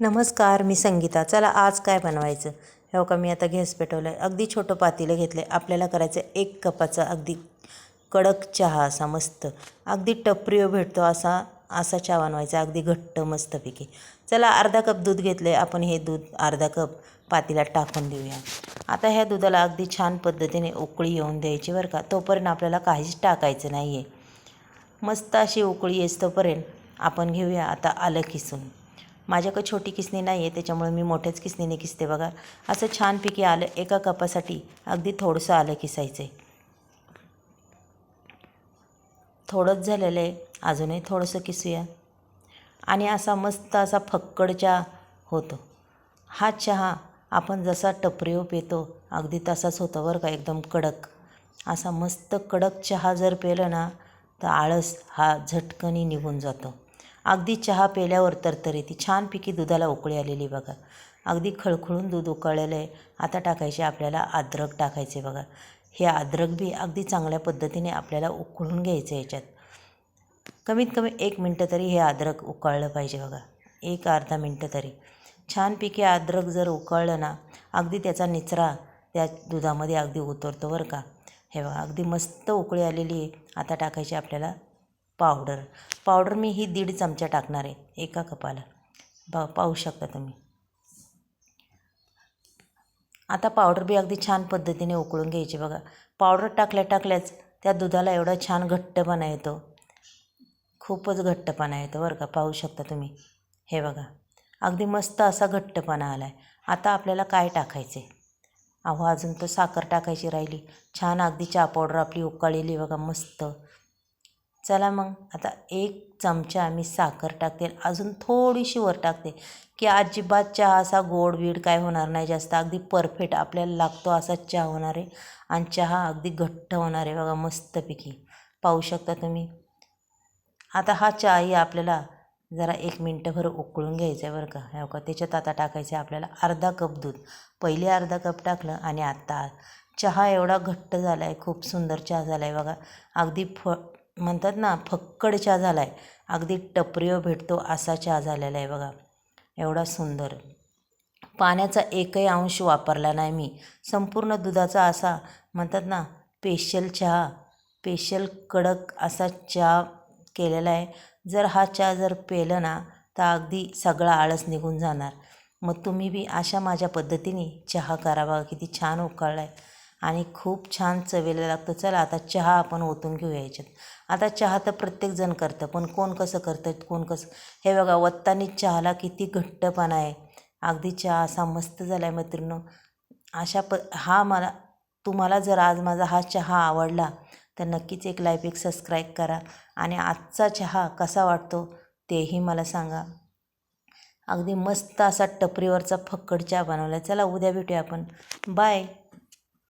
नमस्कार मी संगीता. चला आज काय बनवायचं? हो का मी आता गॅस पेटवलं आहे अगदी छोटं पातेलं घेतलं. आहे आपल्याला करायचं एक कपाचा अगदी कडक चहा असा मस्त. अगदी टपरीव भेटतो असा असा चहा बनवायचा. अगदी घट्ट मस्तपैकी. चला अर्धा कप दूध घेतलं आहे आपण हे दूध अर्धा कप पातीला टाकून देऊया. आता ह्या दुधाला अगदी छान पद्धतीने उकळी येऊन द्यायची बरं का. तोपर्यंत आपल्याला काहीच टाकायचं नाही आहे मस्त अशी उकळी येस तोपर्यंत आपण घेऊया आता आलं किसून. माझ्याकडे छोटी किसणी नाही आहे त्याच्यामुळे मी मोठ्याच किसणीने किसते बघा. असं छानपैकी आलं एका कपासाठी अगदी थोडंसं आलं किसायचं आहे थोडंच झालेलं आहे अजूनही थोडंसं किसूया. आणि असा मस्त असा फक्कड चहा होतो. हा चहा आपण जसा टपरीव पितो अगदी तसाच होतो बरं का एकदम कडक. असा मस्त कडक चहा जर पेलं ना तर आळस हा झटकनी निघून जातो. अगदी चहा पेल्यावर तर तरी ती छानपैकी दुधाला उकळी आलेली बघा. अगदी खळखळून दूध उकळलेलं आहे. आता टाकायचे आपल्याला अद्रक टाकायचे बघा. हे अद्रक बी अगदी चांगल्या पद्धतीने आपल्याला उकळून घ्यायचं याच्यात. कमीत कमी एक मिनटं तरी हे अद्रक उकळलं पाहिजे बघा. एक अर्धा मिनटं तरी. छानपैकी अद्रक जर उकळलं ना अगदी त्याचा निचरा त्या दुधामध्ये अगदी उतरतो बरं का. हे बघा अगदी मस्त उकळी आलेली आहे. आता टाकायची आपल्याला पावडर. पावडर मी ही दीड चमचा टाकणार आहे एका कपाला. बा पाहू शकता तुम्ही. आता पावडर बी अगदी छान पद्धतीने उकळून घ्यायची बघा. पावडर टाकल्या टाकल्याच त्या दुधाला एवढा छान घट्टपणा येतो. खूपच घट्टपणा येतो बरं का पाहू शकता तुम्ही. हे बघा अगदी मस्त असा घट्टपणा आला आहे आता आपल्याला काय टाकायचे अहो अजून तर साखर टाकायची राहिली. छान अगदी चहा पावडर आपली उकळलेली बघा मस्त. चला मग आता एक चमचा मी साखर टाकते अजून थोडीशी वर टाकते की अजिबात चहा असा गोड बीड काय होणार नाही. जास्त अगदी परफेक्ट आपल्याला लागतो असा चहा होणार आहे आणि चहा अगदी घट्ट होणार आहे बघा मस्तपैकी. पाहू शकता तुम्ही. आता हा चहाही आपल्याला जरा एक मिनटंभर उकळून घ्यायचं आहे बरं का. हो का? त्याच्यात आता टाकायचं आहे आपल्याला अर्धा कप दूध. पहिले अर्धा कप टाकलं आणि आत्ता चहा एवढा घट्ट झाला आहे खूप सुंदर चहा झाला आहे बघा. अगदी फ म्हणतात ना फक्कड चहा झाला आहे अगदी टपरीवर भेटतो असा चहा झालेला आहे बघा. एवढा सुंदर. पाण्याचा एकही अंश वापरला नाही मी. संपूर्ण दुधाचा असा म्हणतात ना स्पेशल चहा स्पेशल कडक असा चहा केलेला आहे. जर हा चहा जर पेलं ना तर अगदी सगळा आळस निघून जाणार. मग तुम्ही बी अशा माझ्या पद्धतीने चहा करा बघा किती छान उकळला आहे आणि खूप छान चवेला लागतो. चला आता चहा आपण ओतून घेऊया याच्यात. आता चहा तर प्रत्येकजण करतं पण कोण कसं करतं कोण कसं? हे बघा वत्तानी चहाला किती घट्टपणा आहे. अगदी चहा असा मस्त झाला आहे मैत्रिणं अशा प हा मला तुम्हाला जर आज माझा हा चहा आवडला तर नक्कीच एक लाईक एक सबस्क्राईब करा. आणि आजचा चहा कसा वाटतो तेही मला सांगा. अगदी मस्त असा टपरीवरचा फक्कड चहा बनवला चला उद्या भेटूया आपण. बाय